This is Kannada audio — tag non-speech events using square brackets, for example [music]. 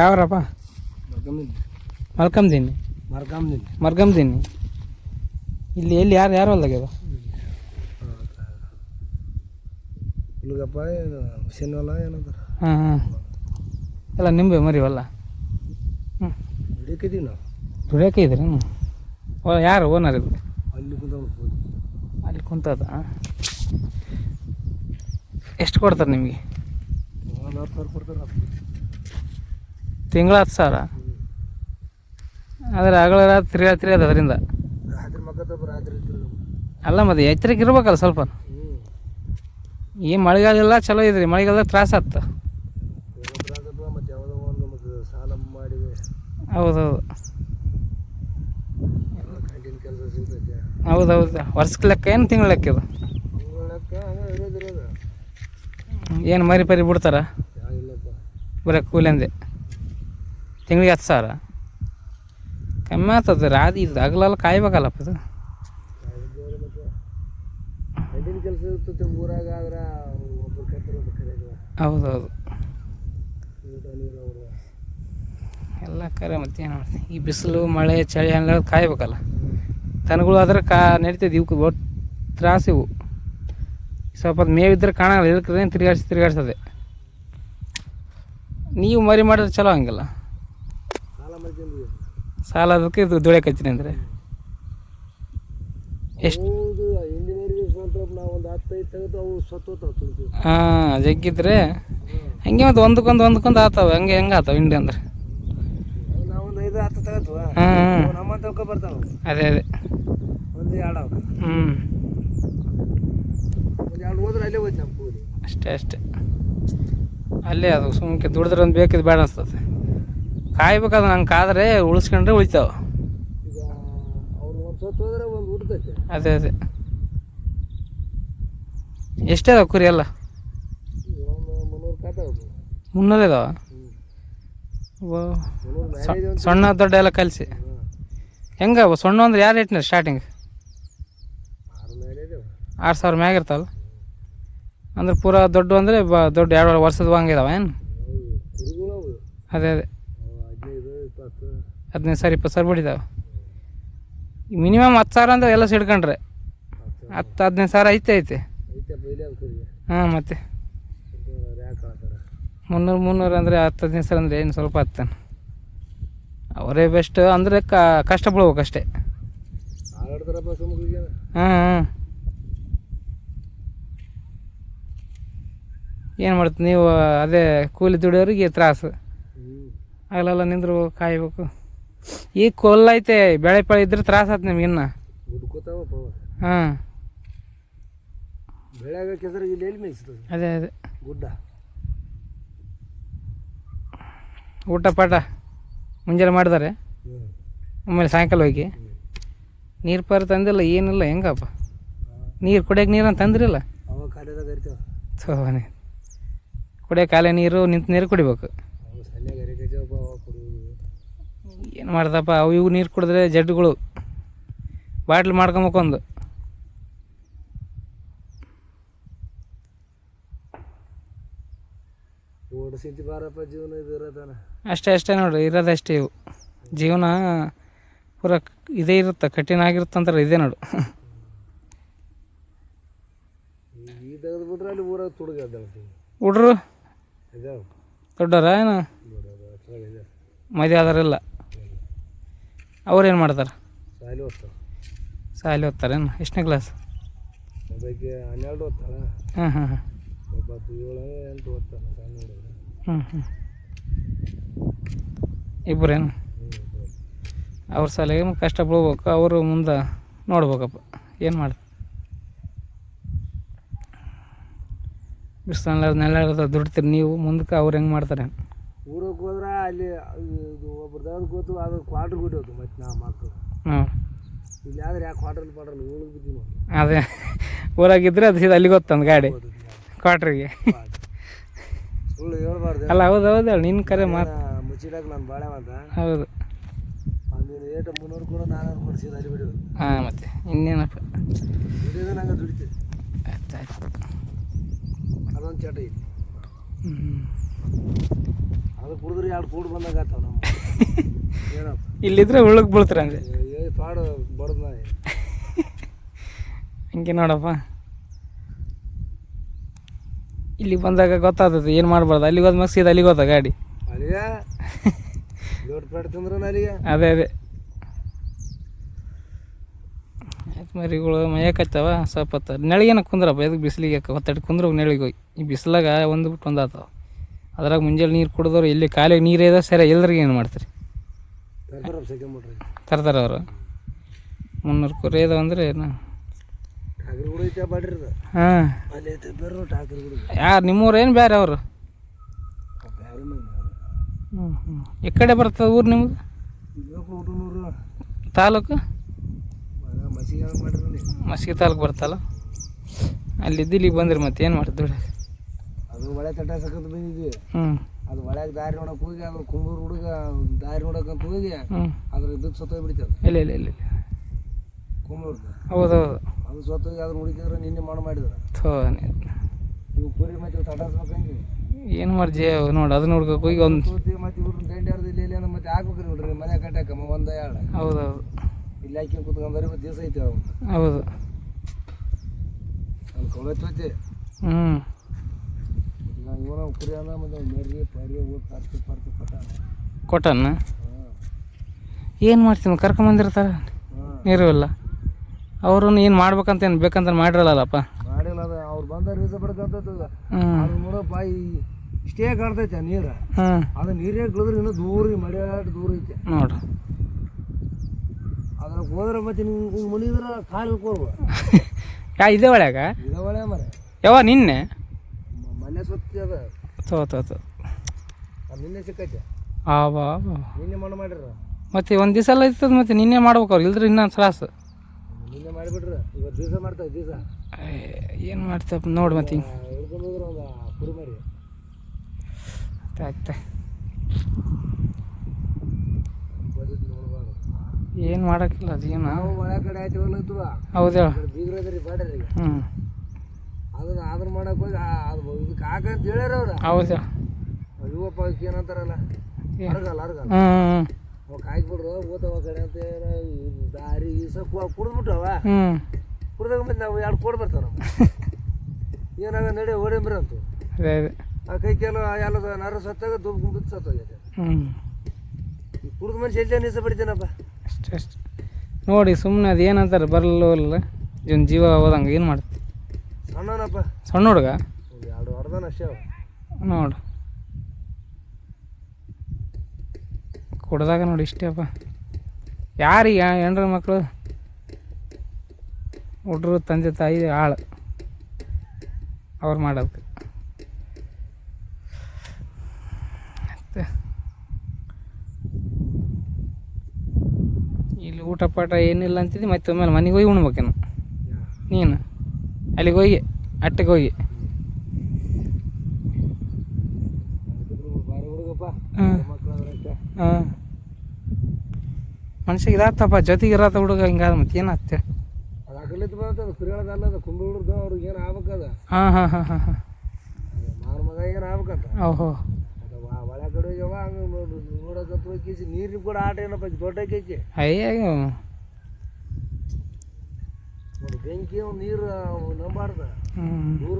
ಯಾವ್ರಪ್ಪ? ಮಲ್ಕಂದೀನಿ. ಮರ್ಕಂದಿನಿ ಮರ್ಗಂದೀನಿ ಇಲ್ಲಿ ಎಲ್ಲಿ ಯಾರು ಯಾರು ಹೊಲ್ದಾಗ ಹುಡುಗಪ್ಪ ಏನು ಹುಸೇನ್ ಹೊಲ ಏನಂತಾರ? ಹಾಂ ಹಾಂ. ಎಲ್ಲ ನಿಂಬೆ ಮರಿವಲ್ಲ? ಹ್ಞೂ ಹಿಡಿಯಕಿದ್ದೀವಿ ನಾವು. ದುಡಿಯೋಕೆ ಇದ್ರಿ ಓ ಯಾರು ಓನರ್ ಇದು? ಅಲ್ಲಿ ಕುಂತ ಅಲ್ಲಿ ಕುಂತದ ಎಷ್ಟು ಕೊಡ್ತಾರೆ ನಿಮಗೆ? ಒಂದು ಹತ್ತು ಸಾವಿರ ಕೊಡ್ತಾರ. ತಿಂಗಳ ಹತ್ತು ಸಾವಿರ. ಆದರೆ ಆಗಲ ರಾತ್ರಿ ತಿರ್ಗಾ ಅದು ಅದರಿಂದ. ಅಲ್ಲ ಮತ್ತೆ ಎಚ್ಚರಿಕೆ ಇರ್ಬೇಕಲ್ಲ ಸ್ವಲ್ಪ ಈ ಮಳೆಗಾಲ ಎಲ್ಲ ಚಲೋ ಇದ್ರಿ ಮಳೆಗಾಲದಾಗ ತ್ರಾಸ ಆತ. ಹೌದೌದು. ಹೌದೌದು ವರ್ಷಕ್ಕೆ ಲೆಕ್ಕ ಏನು ತಿಂಗಳ ಲೆಕ್ಕ ಇದು? ಏನು ಮರಿ ಪರಿ ಬಿಡ್ತಾರ? ಬರೀ ಕೂಲಿ ಅಂದೆ. ಕೂಲಿಂದೆ ತಿಂಗಳಿಗೆ ಹತ್ತು ಸಾವಿರ? ಕಮ್ಮಿ ಆಗ್ತದೆ ರಾತ್ರಿ ಇದು ಅಗಲಲ್ಲ ಕಾಯ್ಬೇಕಲ್ಲಪ್ಪ ಇದು. ಹೌದೌದು. ಎಲ್ಲ ಕರೆ ಮತ್ತೇನು ಮಾಡ್ತೀವಿ ಈ ಬಿಸಿಲು ಮಳೆ ಚಳಿ ಅನ್ನೋದು ಕಾಯ್ಬೇಕಲ್ಲ. ದನಗಳು ಆದ್ರೆ ಕಾ ನಡೀತದೆ. ಇವಕ್ಕೆ ಒಟ್ಟು ತ್ರಾಸ ಇವು. ಸ್ವಲ್ಪ ಮೇವಿದ್ರೆ ಕಾಣಲ್ಲ ಇದಕ್ಕೆ ತಿರುಗಾಡ್ಸಿ ತಿರುಗಾಡ್ಸದೆ. ನೀವು ಮರಿ ಮಾಡಿದ್ರೆ ಚಲೋ ಹಂಗಿಲ್ಲ. ಸಾಲ ಅದಕ್ಕೆ ಇದು ದುಡಿಯಕತ್ತೀನಿ ಅಂದರೆ? ಎಷ್ಟು? ಹೌದು ಇಂಜಿನಿಯರಿಂಗ್ ಸ್ವಂತ ನಾವು ಒಂದು ಹತ್ತೈದು ತೆಗೆದು ಅವು ಸತ್ತೋತಾವ ಹಾಂ ಜಗ್ಗಿದ್ರೆ? ಹಂಗೆ ಮತ್ತು ಒಂದಕ್ಕೊಂದು ಒಂದಕ್ಕೊಂದು ಆತಾವ. ಹಂಗೆ ಹೆಂಗೆ ಆತಾವ ಇಂಡಿ ಅಂದ್ರೆ? ನಾವು ಒಂದು ಐದು ಹತ್ತು ತೆಗೆದ್ವ? ಹಾಂ ಹಾಂ. ನಮ್ಮ ಬರ್ತಾವ. ಅದೇ ಅದೇ. ಒಂದು ಎರಡು ಅವ. ಹ್ಞೂ ಒಂದು ಎರಡು ಹೋದ್ರೆ ಅಲ್ಲೇ ಹೋಯ್ತು ನಮ್ಮ ಕೂಲಿ. ಅಷ್ಟೇ ಅಷ್ಟೇ. ಅಲ್ಲೇ ಅದು ಸುಮ್ಕೆ ದುಡಿದ್ರೆ ಒಂದು ಬೇಕಿದ್ದು ಬೇಡ ಅನ್ಸ್ತದೆ. ಕಾಯ್ಬೇಕಾದ್ರೆ ನಂಗೆ ಕಾದ್ರೆ ಉಳಿಸ್ಕೊಂಡ್ರೆ ಉಳಿತಾವ. ಅದೇ ಅದೇ. ಎಷ್ಟೇ ಅದಾವ ಕುರಿ ಎಲ್ಲ? ಮುನ್ನೂರು ಇದಾವ ಸಣ್ಣ ದೊಡ್ಡ ಎಲ್ಲ ಕಲಿಸಿ. ಹೆಂಗ ಸಣ್ಣ ಅಂದ್ರೆ ಯಾರು ರೇಟ್ನ ಸ್ಟಾರ್ಟಿಂಗ್ ಆರು ಸಾವಿರ ಮ್ಯಾಗ ಇರ್ತಾವಲ್ಲ ಅಂದ್ರೆ ಪೂರಾ ದೊಡ್ಡ ಅಂದರೆ ಬ ದೊಡ್ಡ ಎರಡು ವರ್ಷದ ಹಂಗಿದಾವ ಏನು? ಕುರಿಗಳು ಅವು. ಅದೇ ಅದೇ. ಹದಿನೈದು ಸಾವಿರ ಇಪ್ಪತ್ತು ಸಾವಿರ ಬಿಡಿದಾವೆ. ಮಿನಿಮಮ್ ಹತ್ತು ಸಾವಿರ ಅಂದ್ರೆ ಎಲ್ಲ ಸಿಡ್ಕೊಂಡ್ರೆ. ಹತ್ತು, ಹದಿನೈದು ಸಾವಿರ ಐತೆ ಐತೆ. ಹಾಂ, ಮತ್ತೆ. ಮುನ್ನೂರು ಮುನ್ನೂರು ಅಂದರೆ ಹತ್ತು, ಹದಿನೈದು ಸಾವಿರ ಅಂದರೆ ಏನು ಸ್ವಲ್ಪ ಹತ್ತಾನೆ. ಅವರೇ ಬೆಸ್ಟ್ ಅಂದರೆ ಕಷ್ಟ ಬೀಳ್ಬೇಕಷ್ಟೇ. ಹಾಂ ಹಾಂ. ಏನು ಮಾಡ್ತೀನಿ ನೀವು ಅದೇ ಕೂಲಿ ದುಡಿಯೋರಿಗೆ ತ್ರಾಸು. ಅಲ್ಲೆಲ್ಲ ನಿಂದ್ರು ಕಾಯ್ಬೇಕು. ಈಗ ಐತೆ ಬೆಳೆ ಪಳೆ ಇದ್ರೆ ತ್ರಾಸ ಆತ್ ನಿಮ್ಗೆ ಇನ್ನ. ಹುಡ್ಕೋತಾವಪ್ಪ ಅವ. ಹಾಂ. ಬೆಳೆಯಾಗ ಕೆಸರು ಇಲ್ಲಿ ಎಲ್ಲಿ ಮೇಯಿಸ್ತದೆ ಅದೇ ಅದೇ. ಗುಡ್ಡ. ಊಟ ಪಾಠ ಮುಂಜಾನೆ ಮಾಡಿದಾರೆ. ಆಮೇಲೆ ಸಾಯಂಕಾಲ ಹೋಗಿ. ನೀರು ಪಾರು ತಂದಿಲ್ಲ ಏನಿಲ್ಲ ಹೆಂಗಪ್ಪ? ನೀರು ಕುಡಿಯೋಕೆ ನೀರನ್ನು ತಂದ್ರಿಲ್ಲ ಸೋನೆ ಕುಡಿಯೋಕೆ ಕಾಲೇ ನೀರು ನಿಂತ ನೀರು ಕುಡಿಬೇಕು ಅವು ಸನ್ಯಾಗ ಹರಿಕೈತವಪ್ಪ ಅವ ಕುಡಿಯೋದು ಏನು ಮಾಡ್ದಪ್ಪ? ಅವು ಇವು ನೀರು ಕುಡಿದ್ರೆ ಜಡ್ಡುಗಳು ಬಾಟ್ಲ್ ಇರೋದನ ಅಷ್ಟೇ ಅಷ್ಟೇ ನೋಡ್ರಿ ಇರೋದಷ್ಟೇ ಇವು. ಜೀವನ ಪೂರ ಇದೇ ಇರುತ್ತೆ? ಕಠಿಣ ಆಗಿರುತ್ತಂತಾರೆ ಇದೇ ನೋಡು. ಹುಡ್ರು? ದೊಡ್ಡವ್ರ ಏನು? ಮದುವೆ ಆದರೆಲ್ಲ ಅವ್ರೇನು ಮಾಡ್ತಾರೆ? ಸಾಲಿ ಓದ್ತಾರೆ. ಸಾಲಿ ಓದ್ತಾರೇನು? ಎಷ್ಟನೇ ಕ್ಲಾಸ್ ಬಗ್ಗೆ ಹನ್ನೆರಡು ಹಾಂ ಹಾಂ ಹಾಂ ಒಬ್ಬತ್ತು ಏಳು ಎಂಟು ಓದ್ತಾನೆ ಸಣ್ಣ ಹುಡುಗ. ಹ್ಞೂ ಹ್ಞೂ ಇಬ್ಬರೇನು? ಅವ್ರ ಸಾಲಿಗೆ ಕಷ್ಟ ಬೀಳ್ಬೇಕು ಅವರು ಮುಂದೆ ನೋಡ್ಬೇಕಪ್ಪ. ಏನು ಮಾಡ್ತಾರೆ ಬಿಸ್ತಾನ ನೆಲ ದುಡ್ತೀರಿ ನೀವು ಮುಂದಕ್ಕೆ ಅವ್ರು ಹೆಂಗೆ ಮಾಡ್ತಾರೆ ಊರಿಗೆ ಹೋದ್ರೆ ಅಲ್ಲಿ ಇದು ಒಬ್ರು ದೇವ್ರ ಗೊತ್ತು ಅದು ಕ್ವಾರ್ಟರ್ ಬಿಡೋದು ಮತ್ತೆ ನಾ ಮಾತು ಹ್ಞೂ ಇಲ್ಲಿ ಆದ್ರೆ ಯಾಕೆ ಕ್ವಾರ್ಟರ್ ಪಾಡ್ರಲ್ಲಿ ಉಳಿದು ಬಿದ್ದು ನೋಡಿ ಅದೇ ಊರಾಗಿದ್ದರೆ ಅದು ಸೀದಾ ಅಲ್ಲಿಗೆ ಗೊತ್ತಂದು ಗಾಡಿ. ಕ್ವಾಟ್ರಿಗೆ ಸುಳ್ಳು ಹೇಳ್ಬಾರ್ದು. ಅಲ್ಲ ಹೌದು ಹೌದು ಹೇಳಿ ನಿನ್ನ ಕರೆ ಮಾತು. ಮುಚ್ಚಿಡಕ್ಕೆ ನಾನು ಬಾಳೆ ಮಾತ? ಹೌದು. ಒಂದು ಏಟು ಮುನ್ನೂರು ಕೂಡ ನಾನ್ನೂರು ಸೀದಾ ಅಲ್ಲಿ ಬಿಡೋದು. ಹಾಂ ಮತ್ತೆ ಇನ್ನೇನಪ್ಪ? ದುಡಿಯೋದು ನಂಗೆ ದುಡಿತೀವಿ ಆಯ್ತು ಆಯ್ತು. ಅದೊಂದು ಚಟ ಐತಿ ಹ್ಞೂ ಅದು ಕುಡಿದ್ರೆ ಎರಡು ಕೂಡ್ ಬಂದಾಗ ಆತಾವ ನಮ್ಮ [laughs] ಏನಪ್ಪ? ಇಲ್ಲಿದ್ರೆ ಉಳ್ಳಕ್ಕೆ ಬೀಳ್ತಾರೆ ಅಂದ್ರೆ? ಏ ಪಾಡು ಬಡದ್ ನಾಯಿ. [laughs] ಹಂಗೆ ನೋಡಪ್ಪ. ಇಲ್ಲಿ ಬಂದಾಗ ಗೊತ್ತಾಗ್ತದೆ ಏನು ಮಾಡ್ಬಾರ್ದು? ಅಲ್ಲಿಗೆ ಹೋದ್ಮೇಲೆ ಸೀದಾ ಅಲ್ಲಿಗೆ ಹೋದ ಗಾಡಿ? ಅಲ್ಲಿಗೆ? [laughs] ದೊಡ್ಡ ಪೇಟ ತಿಂದ್ರ ಅಲ್ಲಿಗೆ? ಅದೇ ಅದೇ. ಆಯ್ತು ಮರಿಗಳು ಮೈಯಕತ್ತಾವ ಸ್ವಲ್ಪ ಹೊತ್ತು. ನೆಳಿಗೇನ ಕುಂದ್ರಪ್ಪ? ಎದಕ್ಕೆ ಬಿಸಿಲಿಗೆ ಹೊತ್ತಾಡಿ ಕುಂದ್ರ ನೆಳಿಗೆ ಹೋಗಿ ಈ ಬಿಸಿಲಾಗ ಒಂದು ಬಿಟ್ಟು ಒಂದು ಆತಾವ. ಅದ್ರಾಗ ಮುಂಜಾನೆ ನೀರು ಕುಡಿದವ್ರು ಇಲ್ಲಿ ಕಾಲಿಗೆ ನೀರು ಇದೆ ಸರಿ ಎಲ್ರಿಗೆ ಏನು ಮಾಡ್ತೀರಿ? ತರ್ತಾರ ಅವರು ಮುನ್ನೂರು ಕುರಿ ಇದಾವೆ ಅಂದರೆ ಏನು? ಹಾಂ. ಯಾರು ನಿಮ್ಮೂರು ಏನು ಬೇರೆ ಅವರು? ಹ್ಞೂ ಹ್ಞೂ ಈ ಕಡೆ ಬರ್ತದೆ ಊರು ನಿಮ್ಗೆ? ತಾಲೂಕು? ಮಸಿಗೆ ತಾಲೂಕು ಬರ್ತಲ್ಲ. ಅಲ್ಲಿದ್ದು ಇಲ್ಲಿಗೆ ಬಂದ್ರಿ ಮತ್ತೆ ಏನು ಮಾಡ್ತೀವಿ ಅದು ಒಳೆ ತಟ್ಟಾಸಕಂತ ಬಂದಿದ್ವಿ. ಅದು ಒಳಗೆ ದಾರಿ ನೋಡಕ್ ಹೋಗಿ ಅದು ಕುಂಬೂರು ಹುಡುಗ ದಾರಿ ನೋಡಕಂತ ಹೋಗಿ ಅದ್ರ ಬಿದ್ದು ಸತ್ತೋಗಿ ಬಿಡ್ತದೆ ಇಲ್ಲ ಇಲ್ಲ ಇಲ್ಲ ಇಲ್ಲ. ಕುಂಬೂರ್ದು. ಹೌದು ಹೌದು ಅದು ಸತ್ತೋಗಿ ಅದನ್ನ ಹುಡುಕಿದ್ರೆ ನಿನ್ನೆ ಮಾಡ ಮಾಡಿದ್ರು. ನೀವು ಇವು ಕುರಿ ಮತ್ತೆ ತಟಾಸ್ಬೇಕಂಗಿ ಏನು ಮಾಡ್ಜಿ ನೋಡಿ ಅದನ್ನ ನೋಡ್ಬೇಕು ಹೋಗಿ ಒಂದು ತೂತಿ ಮತ್ತೆ ಇವ್ರನ್ನ ಆಡ್ದು ಇಲ್ಲಿ ಇಲ್ಲ ಮತ್ತೆ ಹಾಕ್ಬೇಕ್ರಿ ನೋಡ್ರಿ ಮನೆ ಕಟ್ಟಕ್ಕಮ್ಮ ಒಂದ ಎರಡು ಹೌದು ಹೌದು ಇಲ್ಲಿ ಹಾಕಿ ಕುತ್ಕೊಂಡ್ರೆ ಮತ್ತೆ ದಿವಸ ಐತಿ ಅವು ಹೌದು. ಅದು ಕೊಳತೈತಿ ಹ್ಞೂ ಇವನ ಕುರಿ ಅನ್ನ ಮತ್ತೆ ಮೆರ್ರಿ ಪರಿ ಊಟ ಪರ್ತಿ ಹಾಂ. ಏನು ಮಾಡ್ತೀನಿ ಕರ್ಕೊಂಬಂದಿರ್ತಾರೆ ಹಾಂ. ನೀರು ಇಲ್ಲ. ಅವ್ರು ಏನು ಮಾಡ್ಬೇಕಂತ ಏನು ಬೇಕಂತ ಮಾಡಿರಲ್ಲಪ್ಪ ಮಾಡಿಲ್ಲ ಅದು ಅವ್ರು ಬಂದ ರೀಸ ನೋಡಪ್ಪ ಈ ಇಷ್ಟೇ ಕಾಣ್ತೈತೆ ನೀರು. ಅದು ನೀರೇ ಕಳೆದ್ರೆ ಇನ್ನೂ ದೂರ ಮಳೆಯಾಟ ದೂರ ಐತೆ. ನೋಡ್ರಿ ಅದ್ರಾಗ ಹೋದ್ರೆ ಮತ್ತೆ ನಿಮ್ಗೆ ಮುನಿದ್ರೆ ಕಾಲು ಕೋರ್ಬೋದು ಯಾ ಇದೇ ಒಳ್ಯಾಗ ಇದೇ ಒಳ್ಳೆ ಮರೆ ಯಾವ ನಿನ್ನೆ? ಸುತ್ತಿ ಅದ ತೋ ತೋ ತೋ ಅದು ನಿನ್ನೆ ಸಿಕ್ಕೈತೆ? ಆ ಬಾ ಬಾ. ನಿನ್ನೆ ಮಣ್ಣು ಮಾಡಿರ ಮತ್ತೆ ಒಂದು ದಿವಸ ಎಲ್ಲ ಇರ್ತದೆ ಮತ್ತೆ ನಿನ್ನೆ ಮಾಡ್ಬೇಕು ಅವ್ರು. ಇಲ್ದ್ರೆ ಇನ್ನೊಂದು ತ್ರಾಸು. ನಿನ್ನೆ ಮಾಡಿಬಿಟ್ರೆ? ಇವತ್ತು ದಿವಸ ಮಾಡ್ತಾವೆ ದಿವಸ? ಏನು ಮಾಡ್ತಪ್ಪ ನೋಡಿ ಮತ್ತೆ. ಹಿಂಗೆ ಹಿಡ್ಕೊಂಡು ಹೋದ್ರೆ ಒಂದು ಕುರಿ ಮರಿ. ಆಗ್ತಾ ಬರ್ತೈತಿ ನೋಡ್ಬಾರ್ದು. ಏನು ಮಾಡೋಕ್ಕಿಲ್ಲ ಅದೇನು ನಾವು ಕಡೆ ಇದ್ವ ಹೌದು ಬಾಡ್ರಿ ಹ್ಞೂ ಅದನ್ನ ಆದ್ರ ಮಾಡಕ್ ಹೋಗಿ ಅದು ಇದಕ್ಕೆ ಹಾಕಂತ ಹೇಳ್ಯಾರ ಅವ್ರ. ಹೌದು ಇವಪ್ಪ ಅದಕ್ಕೆ ಏನಂತಾರಲ್ಲ? ಅರ್ಗಲ್ಲ ಅರ್ಗಲ್ಲ. ಅವ ಅವ್ ಕಾಯ್ಬಿಡ್ರು ಓದವ ಕಡೆ ಅಂತ ದಾರಿ ಈಸ ಕುಡಿದ್ಬಿಟ್ಟವ ಕುಡ್ದಾಗ ಮತ್ತೆ ನಾವು ಎರಡು ಕೋಡ್ ಬರ್ತಾವ ನಮ್ಮ [laughs] ಏನಾಗ ನಡೆ ಓಡಂಬ್ರಿ ಅಂತು ಆ ಕೈ ಕೆಲ ಎಲ್ಲ ನರ ಸತ್ತಾಗ ದುಬ್ಬು ಬಿದ್ದು ಸತ್ತೋಗೈತೆ. ಕುಡಿದ ಮನುಷ್ಯ ಎಲ್ಲಿ ನಿಸ ಬಿಡ್ತೀನಪ್ಪ? ಅಷ್ಟೇ ಅಷ್ಟೇ. ನೋಡಿ ಸುಮ್ಮನೆ ಅದು ಏನಂತಾರೆ ಬರಲ್ಲ ಜೀವ ಹೋದಂಗೆ ಏನು ಮಾಡ್ತಾರೆ ಸಣ್ಣ ಹುಡುಗ? ನೋಡು. ಕುಡ್ದಾಗ ನೋಡಿ ಇಷ್ಟೇಪ್ಪ ಯಾರಿಗೆ ಹೆಣ್ರ ಮಕ್ಕಳು ಹುಡ್ರು ತಂದೆ ತಾಯಿ ಆಳು. ಅವ್ರು ಮಾಡೋದು ಮತ್ತೆ? ಇಲ್ಲಿ ಊಟ ಪಾಠ ಏನಿಲ್ಲ ಅಂತಿದ್ದು ಮತ್ತೆ ಒಮ್ಮೆಲೆ ಮನೆಗೆ ಹೋಗಿ ಉಣ್ಬೇಕೇನು ನೀನು? ಅಲ್ಲಿಗೆ ಹೋಗಿ. ಅಟ್ಟಿಗೆ ಹೋಗಿ. ಹಾಂ. ಮನುಷ್ಯಗೆ ಇದಾತಪ್ಪ ಜೊತೆಗೆ ಇರತ್ತ ಹುಡುಗ ಹಿಂಗಾದ ಮತ್ತೆ ಏನಾಗ್ತೆ? ಅಕಲಿತ್ತು ಬರ್ತದೆ ಅದು ಕುರಿಗಳದಲ್ಲ ಅದು ಕುಂಬ ಹುಡುಗ ಅವ್ರಿಗೆ ಏನು ಆಗ್ಬೇಕದ? ಹಾಂ ಹಾಂ ಹಾಂ ಹಾಂ ಹಾಂ. ಮಾರ ಮಗ ಏನು ಆಗ್ಬೇಕಂತ? ಓಹೋ. ಒಳ ಕಡೆ ಹೋಗ್ಯವ ಹಂಗೆ ನೋಡು ನೋಡಕತ್ತ ನೀರಿನ ಕೂಡ ಆಟ ಏನಪ್ಪ ದೊಡ್ಡ ಕೇಚಿ ಅಯ್ಯೋ ಬೆಂಕಿ ನೀರು ನಂಬಾರ್ದ. ದೂರ